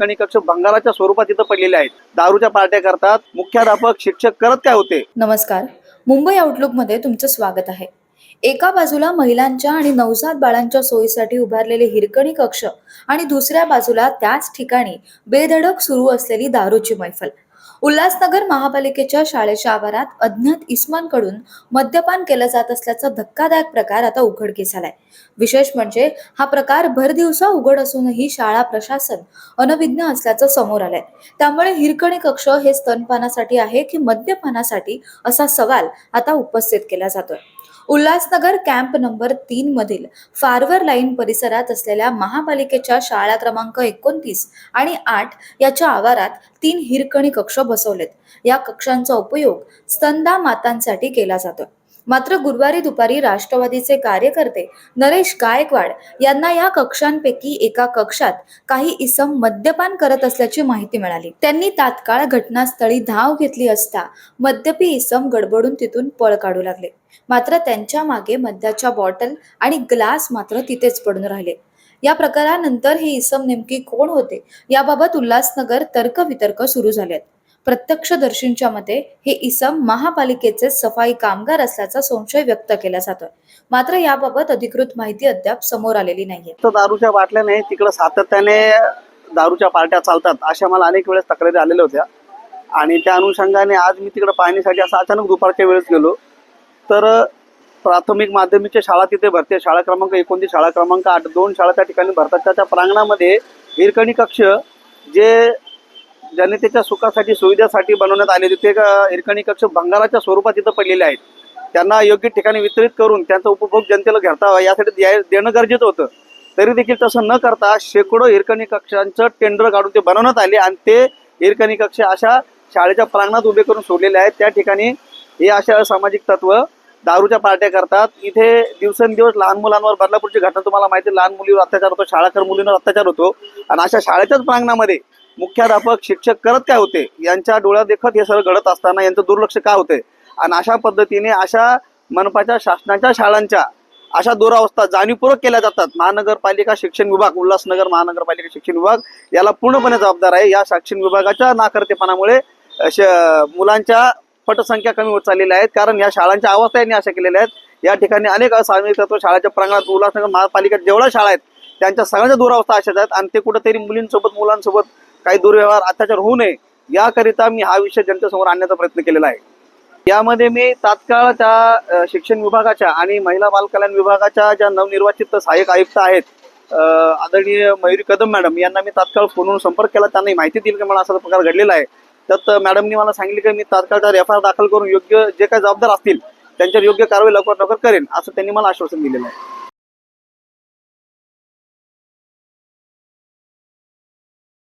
हिरकणी कक्ष भंगाराच्या स्वरूपात इथं पडलेले आहेत. दारूच्या पार्ट्या करतात. मुख्याध्यापक शिक्षक करत काय होते? नमस्कार. मुंबई आउटलुकमध्ये तुमचं स्वागत आहे. एका बाजूला महिलांच्या आणि नवजात बाळांच्या सोयीसाठी उभारलेले हिरकणी कक्ष आणि दुसऱ्या बाजूला त्याच ठिकाणी बेधडक सुरू असलेली दारूची मैफल. उल्हासनगर महापालिकेच्या शाळेच्या आवारात अज्ञात इस्मांकडून मद्यपान केलं जात असल्याचा धक्कादायक प्रकार आता उघडकीस आलाय. विशेष म्हणजे हा प्रकार भरदिवसा उघड असूनही शाळा प्रशासन अनविज्ञ असल्याचं समोर आलंय. त्यामुळे हिरकणी कक्ष हे स्तनपानासाठी आहे की मद्यपानासाठी असा सवाल आता उपस्थित केला जातोय. उल्हासनगर कॅम्प नंबर तीन मधील फार्वर लाईन परिसरात असलेल्या महापालिकेच्या शाळा क्रमांक एकोणतीस आणि आठ याच्या आवारात तीन हिरकणी कक्ष बसवलेत. या कक्षांचा उपयोग स्तनदा मातांसाठी केला जातोय. मात्र गुरुवारी दुपारी राष्ट्रवादीचे कार्यकर्ते नरेश गायकवाड यांना या कक्षांपैकी एका कक्षात काही इसम मद्यपान करत असल्याची माहिती मिळाली. त्यांनी तात्काळ घटनास्थळी धाव घेतली असता मद्यपी इसम गडबडून तिथून पळ काढू लागले. मात्र त्यांच्या मागे मद्याच्या बॉटल आणि ग्लास मात्र तिथेच पडून राहिले. या प्रकारानंतर हे इसम नेमकी कोण होते? याबाबत उल्हासनगर तर्कवितर्क सुरू झालेत. प्रत्यक्षदर्शींच्या मते हे इसम महापालिकेचे सफाई कामगार असल्याचा संशय व्यक्त केला जातोय. मात्र याबाबत अधिकृत माहिती अद्याप समोर आलेली नाहीये. तर दारूच्या बाटल्या नाही तिकडं सातत्याने दारूच्या पार्ट्या चालतात अशा मला अनेक वेळेस तक्रारी आलेल्या होत्या. आणि त्या अनुषंगाने आज मी तिकडे पाहण्यासाठी असं अचानक दुपारच्या वेळेस गेलो. तर प्राथमिक माध्यमिकच्या शाळा तिथे भरते. शाळा क्रमांक एकोणतीस शाळा क्रमांक आठ दोन शाळा त्या ठिकाणी भरतात. त्याच्या प्रांगणामध्ये हिरकणी कक्ष जे जनतेच्या सुखासाठी सुविधेसाठी बनवण्यात आले ते हिरकणी कक्ष भंगाराच्या स्वरूपात इथं पडलेले आहेत. त्यांना योग्य ठिकाणी वितरित करून त्यांचा उपभोग जनतेला घेता यासाठी देणं गरजेचं होतं. तरी देखील तसं न करता शेकडो हिरकणी कक्षांचं टेंडर काढून ते बनवण्यात आले आणि ते हिरकणी कक्ष अशा शाळेच्या प्रांगणात उभे करून सोडलेले आहेत. त्या ठिकाणी हे अशा असामाजिक तत्व दारूच्या पार्ट्या करतात. इथे दिवसेंदिवस लहान मुलांवर बदलापूरची घटना तुम्हाला माहिती आहे, लहान मुलीवर अत्याचार होतो शाळाकर मुलींवर अत्याचार होतो. आणि अशा शाळेच्याच प्रांगणामध्ये मुख्याध्यापक शिक्षक करत काय होते? यांच्या डोळ्यात देखत हे सगळं घडत असताना यांचं दुर्लक्ष का होते? आणि अशा पद्धतीने अशा मनपाच्या शासनाच्या शाळांच्या अशा दुरावस्था जाणीवपूर्वक केल्या जातात. महानगरपालिका शिक्षण विभाग उल्हासनगर महानगरपालिका शिक्षण विभाग याला पूर्णपणे जबाबदार आहे. या शिक्षण विभागाच्या नाकर्तेपणामुळे मुलांच्या पटसंख्या कमी होत चाललेल्या आहेत. कारण या शाळांच्या अवस्था यांनी अशा केलेल्या आहेत. या ठिकाणी अनेक असामाजिक तत्व शाळेच्या प्रांगणात उल्हासनगर महापालिकेत जेवढ्या शाळा आहेत त्यांच्या सगळ्यांच्या दुरावस्था अशाच आहेत. आणि ते कुठेतरी मुलींसोबत मुलांसोबत काही दुर्व्यवहार अत्याचार होऊ नये याकरिता मी हा विषय जनतेसमोर आणण्याचा प्रयत्न केलेला आहे. यामध्ये मी तात्काळ त्या शिक्षण विभागाच्या आणि महिला बालकल्याण विभागाच्या ज्या नवनिर्वाचित सहाय्यक आयुक्त आहेत आदरणीय मयुरी कदम मॅडम यांना मी तात्काळ फोनवरून संपर्क केला. त्यांना माहिती दिली की मला असा प्रकार घडलेला आहे. त्यात मॅडमनी मला सांगितले की मी तात्काळ त्यावर एफ आय आर दाखल करून योग्य जे काही जबाबदार असतील त्यांच्यावर योग्य कारवाई लवकर लवकर करेन असं त्यांनी मला आश्वासन दिलेलं आहे.